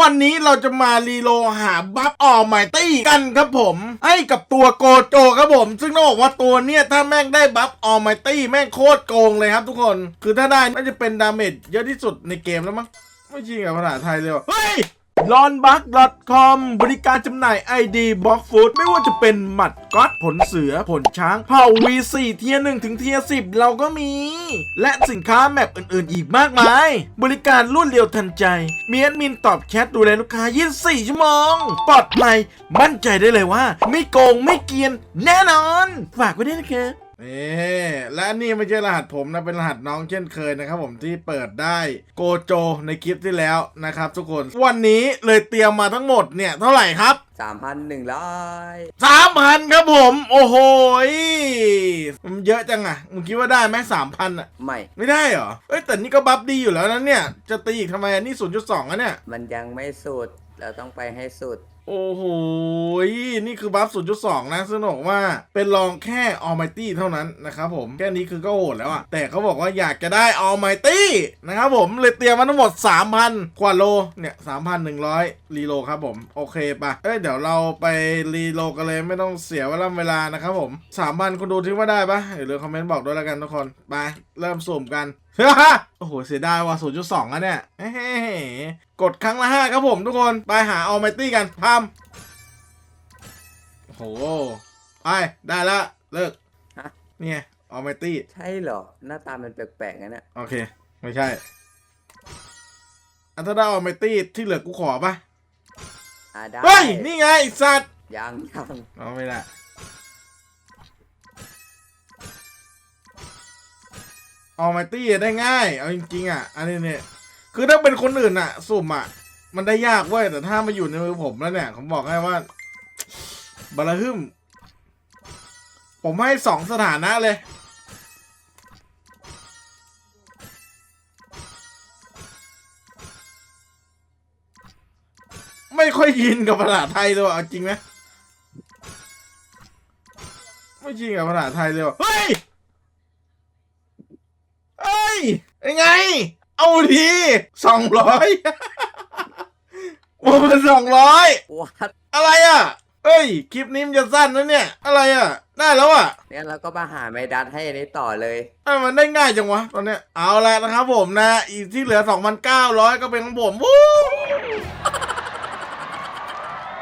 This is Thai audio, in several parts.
วันนี้เราจะมารีโลหาบัฟออไมตี้กันครับผม ให้กับตัวโกโจครับผม ซึ่งต้องบอกว่าตัวเนี้ยถ้าแม่งได้บัฟออไมตี้แม่งโคตรโกงเลยครับทุกคน คือถ้าได้น่าจะเป็นดาเมจเยอะที่สุดในเกมแล้วมั้ง ไม่จริงกับภาษาไทยเลยว่ะเฮ้ย l o n b u g c o m บริการจำหน่าย ID b l o c k Food ไม่ว่าจะเป็นหมัดก๊อตผลเสือผลช้างเผ่า V4 เทียร์1ถึงเทียร์10 เราก็มี และสินค้าแมปอื่นๆ อีกมากมาย บริการรวดเร็วทันใจ มีแอดมินตอบแชทดูแลลูกค้า 24 ชั่วโมง ปลอดภัยมั่นใจได้เลยว่า ไม่โกงไม่เกียน แน่นอน ฝากไว้ด้วยนะครั บเอ๊และนี่ไม่ใช่รหัสผมนะเป็นรหัสน้องเช่นเคยนะครับผมที่เปิดได้โกโจในคลิปที่แล้วนะครับทุกคนวันนี้เลยเตรียมมาทั้งหมดเนี่ยเท่าไหร่ครับสามพันหนึ่งร้อยสามพันครับผม โอ้โหยมันเยอะจังอะมึงคิดว่าได้ไหมสามพันอะไม่ ไม่ได้เหรอเอ้ยแต่นี่ก็บัฟดีอยู่แล้วนะเนี่ย จะตีอีกทำไมอันนี่ศูนย์จุดสองอะเนี่ย มันยังไม่สุด เราต้องไปให้สุด โอ้โหยนี่คือบัฟ0.2นะซึ่งบอกว่าเป็นรองแค่ Almighty เท่านั้นนะครับผม แค่นี้คือก็โหดแล้วอะแต่เขาบอกว่าอยากจะได้ Almighty นะครับผม เลยเตรียมมาทั้งหมด 3,000 กว่าโล เนี่ย 3,100 รีโลครับผม โอเคปะเอ้ย เดี๋ยวเราไปรีโลกันเลยไม่ต้องเสียเวลาเวลานะครับผม 3,000คุณดูที่ว่าได้ปะเดี๋ยวเรือคอมเมนต์บอกด้วยแล้วกันทุกคน ไป เริ่มสุ่มกัน โอ้โห เสียดายว่ะ0.2อะเนี่ยเฮ้กดครั้งละห้าครับผมทุกคน ไปหาออ m มตี้กันพามโอ้โห ไป ได้ละ เลิกฮะเนี่ยออ m มตี้ ใช่เหรอ หน้าตามันแปลกๆงั้นนะโอเค ไม่ใช่ อันถ้าได้ออ m มตี้ที่เหลือกูขอปะอ่าได้เฮ้ย นี่ไงไอ้สัตว์ยังยังเอาไม่ได้ ออ m มตี้ได้ง่าย เอาจริงๆอะ อันนี้เนี่ยคือถ้าเป็นคนอื่นอะ สุ่มอะ มันได้ยากเว้ย แต่ถ้ามาอยู่ในมือผมแล้วเนี่ย ผมบอกให้ว่าบาราฮึมผมให้สองสถานะเลย ไม่ค่อยยินกับภาษาไทยเลยว่ะเอาจริงไหมไม่จริงกับภาษาไทยเลยว่ะเฮ้ยเฮ้ ยยังไง เอาทีสองร้อยว่ามันสองร้อยวัดอะไรอะเฮ้ย คลิปนี้มันจะสั้นนะเนี่ย อะไรอะ ได้แล้วอะ เนี่ยเราก็มาหาไมดัดให้อันนี้ต่อเลยทำไมมันได้ง่ายจังวะตอนเนี้ย เอาละนะครับผมนะ อีกที่เหลือ 2,900 ก็เป็นของผมวู้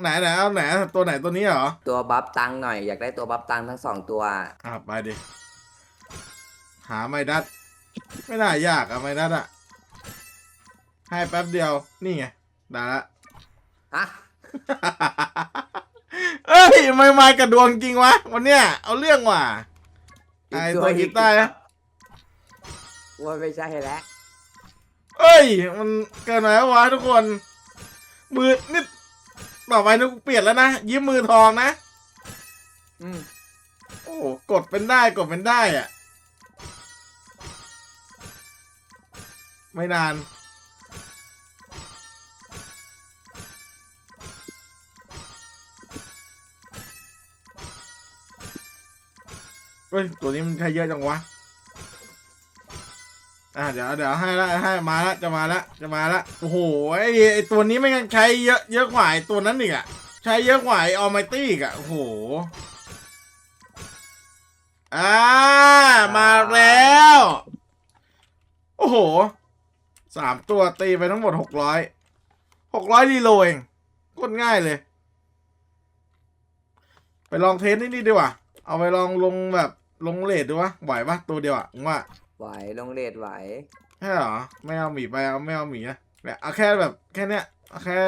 ไหนไหนเอาไหนตัวไหนตัวนี้เหรอ ตัวบัฟตังค์หน่อยอยากได้ตัวบัฟตังค์ทั้งสองตัว อะไปดิ หาไม่ดัด ไม่น่ายากอะไม่ดัดอะให้แป๊บเดียว นี่ไง ได้ละ ฮะเอ้ย ไม่มากระดวงจริงวะ วันเนี้ยเอาเรื่องว่ะ ไอตัวกีตาร์นะว่าไม่ใช่แล้วเอ้ย มันเกินไปแล้ววะทุกคน มือนี่ต่อไปนุกเปลี่ยนแล้วนะ ยิ้มมือทองนะ อืมโอ้โหกดเป็นได้ กดเป็นได้อะ ไม่นาน เฮ้ย ตัวนี้มันใช้เยอะจังวะ อะเดี๋ยวเดี๋ยวให้ละให้มาละจะมาละจะมาละโอ้โหไอไอตัวนี้ไม่งั้นใช้เยอะเยอะกว่าไอตัวนั้นอีกอะใช้เยอะกว่าไอออมตี้อีกอะโอ้โหอ่ามาแล้ว โอ้โห สามตัวตีไปทั้งหมดหกร้อยหกร้อยดีโลเองโคตรง่ายเลย ไปลองเทสนี่นี่ดีกว่า เอาไปลองลงแบบลงเลทดูวะไหวปะตัวเดียวอะผมว่าไหวลงเลดไหวใช่เหรอไม่เอาหมีไปเอาไม่เอาหมีนะเนี่ยเอาแค่แบบแค่เนี้ยเอาแค่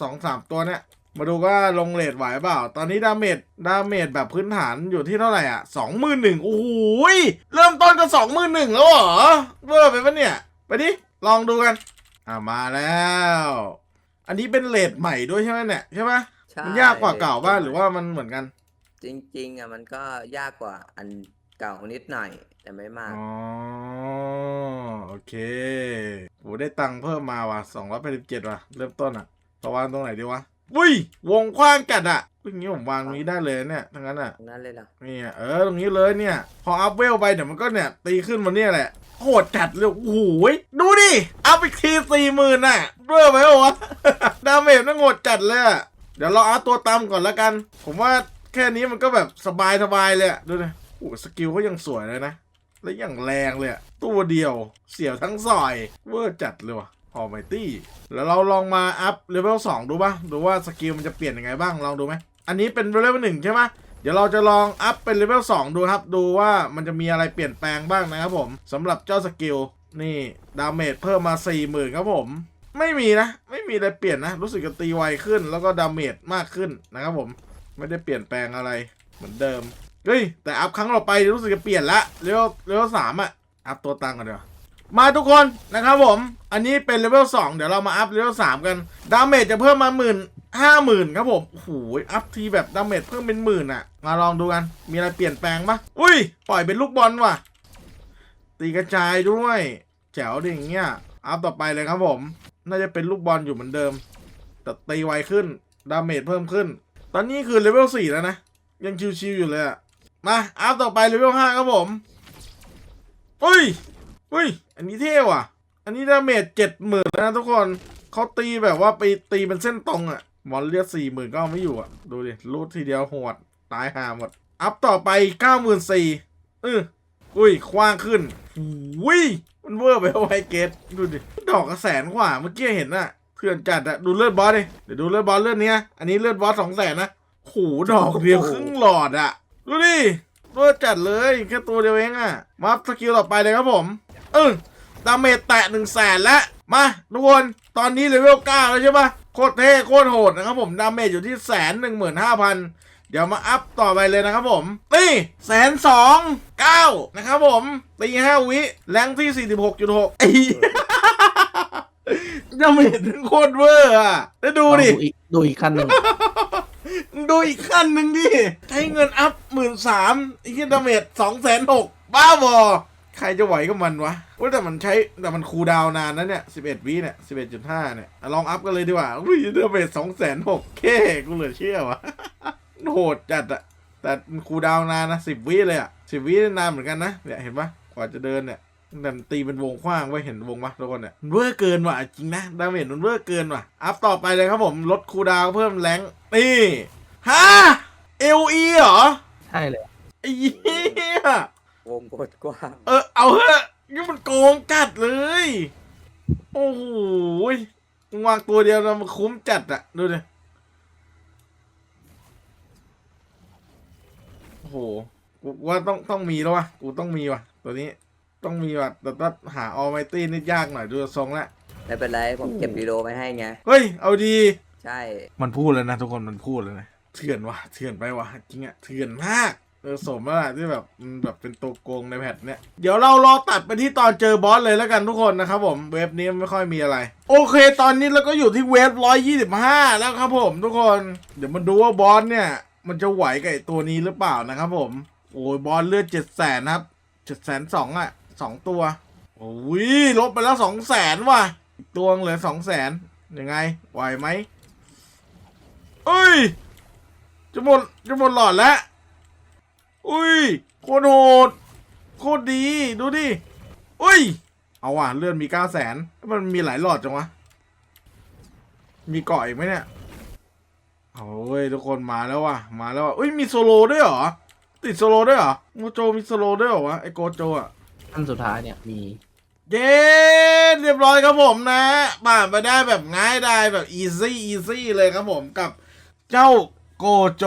สองสามตัวเนี้ยมาดูว่าลงเลทไหวเปล่า ตอนนี้ดาเมจดาเมจแบบพื้นฐานอยู่ที่เท่าไหร่อะสองหมื่นหนึ่งโอ้โหยเริ่มต้นก็สองหมื่นหนึ่งแล้วเหรอเวอร์ไปปะเนี่ย ไปดิ ลองดูกัน อ่ามาแล้ว อันนี้เป็นเลทใหม่ด้วยใช่ไหมเนี่ยใช่ไหมใช่มันยากกว่าเก่าบ้างหรือว่ามันเหมือนกันจริง ๆอะมันก็ยากกว่าอันเก่านิดหน่อย แต่ไม่มาก อ๋อโอเคโหได้ตังค์เพิ่มมาว่ะสองร้อยแปดสิบเจ็ดว่ะ เริ่มต้นอะประวางตรงไหนดีวะอุ้ยวงกว้างจัดอะ อย่างนี้ผมวางตรงนี้ได้เลยเนี่ยทั้งนั้นอะตรงนั้นเลยเหรอนี่เออตรงนี้เลยเนี่ย พออัพเวลไปเดี๋ยวมันก็เนี่ยตีขึ้นมาเนี่ยแหละโหดจัดเลยโอ้โหยดูดิอัพอีกทีสี่หมื่นน่ะเบ้อไหมวะดาเมจนั่งโหดจัดเลยอะเดี๋ยวเราเอาตัวตามก่อนละกัน ผมว่าแค่นี้มันก็แบบสบายสบายๆเลยอะดูดิโอ้สกิลเขายังสวยเลยนะและอย่างแรงเลยอะตัวเดียวเสียวทั้งซอยเวอร์จัดเลยว่ะพอไมตี้แล้วเราลองมาอัพเลเวล2ดูป่ะดูว่าสกิลมันจะเปลี่ยนยังไงบ้างลองดูไหม อันนี้เป็นเลเวลหนึ่งใช่ไหมเดี๋ยวเราจะลองอัพเป็นเลเวล2ดูครับ ดูว่ามันจะมีอะไรเปลี่ยนแปลงบ้างนะครับผมสำหรับเจ้าสกิลนี่ดาเมจเพิ่มมา40,000ครับผม ไม่มีนะ ไม่มีอะไรเปลี่ยนนะ รู้สึกจะตีไวขึ้น แล้วก็ดาเมจมากขึ้นนะครับผม ไม่ได้เปลี่ยนแปลงอะไรเหมือนเดิมเฮ้ยแต่อัพครั้งต่อไปรู้สึกจะเปลี่ยนละเลเวลเลเวลสามอะอัพตัวตังกันเดี๋ยวมาทุกคนนะครับผม อันนี้เป็นเลเวลสองเดี๋ยวเรามาอัพเลเวลสามกัน ดาเมจจะเพิ่มมาหมื่น ห้าหมื่นครับผมโอ้โหอัพทีแบบดาเมจเพิ่มเป็นหมื่นอะมาลองดูกัน มีอะไรเปลี่ยนแปลงปะอุ้ย ปล่อยเป็นลูกบอลว่ะ ตีกระจายด้วย แจ๋วดิอย่างเงี้ย อัพต่อไปเลยครับผม น่าจะเป็นลูกบอลอยู่เหมือนเดิม แต่ตีไวขึ้น ดาเมจเพิ่มขึ้น ตอนนี้คือเลเวลสี่แล้วนะ ยังชิวๆอยู่เลยอะมา อัพต่อไปเลเวลห้าครับผม อุ้ย อุ้ย อันนี้เท่ว่ะ อันนี้ดาเมจเจ็ดหมื่นแล้วนะทุกคนเขาตีแบบว่าไปตีเป็นเส้นตรงอะ มอนเลือดสี่หมื่นก็ไม่อยู่อะ ดูดิรูดทีเดียวโหดตายหาหมด อัพต่อไปเก้าหมื่นสี่เอออุ้ยคว้างขึ้นอุ้ยมันเวอร์ไปเอาไว้เกตดูดิ ดอกกระแสนกว่าเมื่อกี้เห็นอะเพื่อนจัดอะดูเลือดบอสดิเดี๋ยวดูเลือดบอสเลือดเนี้ยอันนี้เลือดบอสสองแสนนะโหดอกเดียวครึ่งหลอดอะดูดิเวอร์จัดเลยแค่ตัวเดียวเองอะมาสกิลต่อไปเลยครับผม เออดาเมจแตะหนึ่งแสนแล้วมาทุกคนตอนนี้เลเวลเก้าแล้วใช่ปะ โคตรเท่โคตรโหดนะครับผมดาเมจอยู่ที่แสนหนึ่งหมื่นห้าพันเดี๋ยวมาอัพต่อไปเลยนะครับผม นี่แสนสองเก้านะครับผมตีห้าวิแรงที่สี่สิบหกจุดหกไอ้ดาเมจโคตรเวอร์อะแล้วดูดิลองอีกดูอีกขั้นหนึ่งดูอีกขั้นหนึ่งดิ ใช้เงินอัพหมื่นสามอีกดาเมจสองแสนหกบ้าบอ ใครจะไหวกับมันวะว่าแต่มันใช้แต่มันคูลดาวน์นานนะเนี่ยสิบเอ็ดวิเนี่ยสิบเอ็ดจุดห้าเนี่ยอะลองอัพกันเลยดีกว่าอุ้ยดาเมจสองแสนหกเคกูเหลือเชื่อวะโหดจัดอะแต่มันคูลดาวน์นานนะสิบวิเลยอะสิบวินานเหมือนกันนะเนี่ยเห็นปะกว่าจะเดินเนี่ยแต่มันตีเป็นวงกว้างไว้เห็นวงปะทุกคนเนี่ยมันเวอร์เกินว่ะจริงนะดาเมจมันเวอร์เกินว่ะอัพต่อไปเลยครับผมลดคูลดาวน์เพิ่มแรงนี่ฮะเอลีเหรอใช่เลยไอ้เหี้ย วงกดกว้างเออ เอาเถอะนี่มันโกงจัดเลย โอ้โหยมึงวางตัวเดียวแล้วมันคุ้มจัดอะดูดิโอ้โหกูว่าต้องต้องมีแล้ววะกูต้องมีว่ะ ตัวนี้ต้องมีว่ะแต่ถ้าหาออไมตี้นี่ยากหน่อยดูทรงละ ไม่เป็นไร ผมเก็บวีดีโอไว้ให้ไง เฮ้ย เอาดี ใช่ มันพูดแล้วนะทุกคนมันพูดแล้วนะเถื่อนว่ะเถื่อนไปว่ะจริงอะเถื่อนมาก เออสมแล้วล่ะที่แบบมันแบบเป็นตัวโกงในแพทเนี้ยเดี๋ยวเรารอตัดไปที่ตอนเจอบอสเลยแล้วกันทุกคนนะครับผมเวฟนี้ไม่ค่อยมีอะไร โอเค ตอนนี้เราก็อยู่ที่เวฟร้อยยี่สิบห้าแล้วครับผมทุกคน เดี๋ยวมาดูว่าบอสเนี่ย มันจะไหวกับตัวนี้หรือเปล่านะครับผม โอ้ยบอสเลือดเจ็ดแสนครับเจ็ดแสนสองอะสองตัวโอ้ยลบไปแล้วสองแสนว่ะตัวเหลือสองแสนยังไงไหวไหมเอ้ยจะหมดจะหมดหลอดแล้ว อุ้ยโคตรโหดโคตรดีดูดิอุ้ย เอาว่ะเลื่อนมีเก้าแสนมันมีหลายหลอดจังวะ มีเกาะอีกไหมเนี่ยโอ้ยทุกคนมาแล้วว่ะมาแล้วว่ะอุ้ยมีโซโลด้วยเหรอติดโซโลด้วยเหรอโมโจมีโซโลด้วยเหรอวะไอโกโจอะขั้นสุดท้ายเนี่ยมีเย้เรียบร้อยครับผมนะผ่านไปได้แบบง่ายได้แบบ easy easy เลยครับผมกับเจ้าโกโจ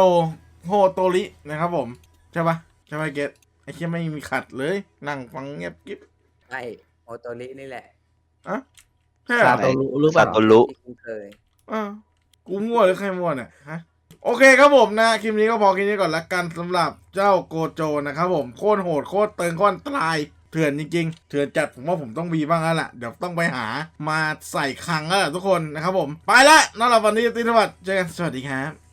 โฮโตรินะครับผม ใช่ปะใช่ปะเกตไอ้เชี่ยไม่มีขัดเลย นั่งฟังเงียบกิ๊บใช่โอโตรินี่แหละอะใช่เหรซาอ โตรุหรือเปล่าซาโตรุที่คุ้นเคย อ่ากูมั่วหรือใครมั่วเนี่ยฮะโอเคครับผมนะ คลิปนี้ก็พอแค่นี้ก่อนละกันสำหรับเจ้าโกโจนะครับผมโคตรโหดโคตรเติงโคตรอันตรายเถื่อนจริงๆ เถื่อนจัดผมว่าผมต้องมีบ้างแล้วล่ะ เดี๋ยวต้องไปหามาใส่คลังแล้วล่ะทุกคนนะครับผม ไปละนอกจากวันนี้ตีสวัสดิ์เจอกันสวัสดีครับ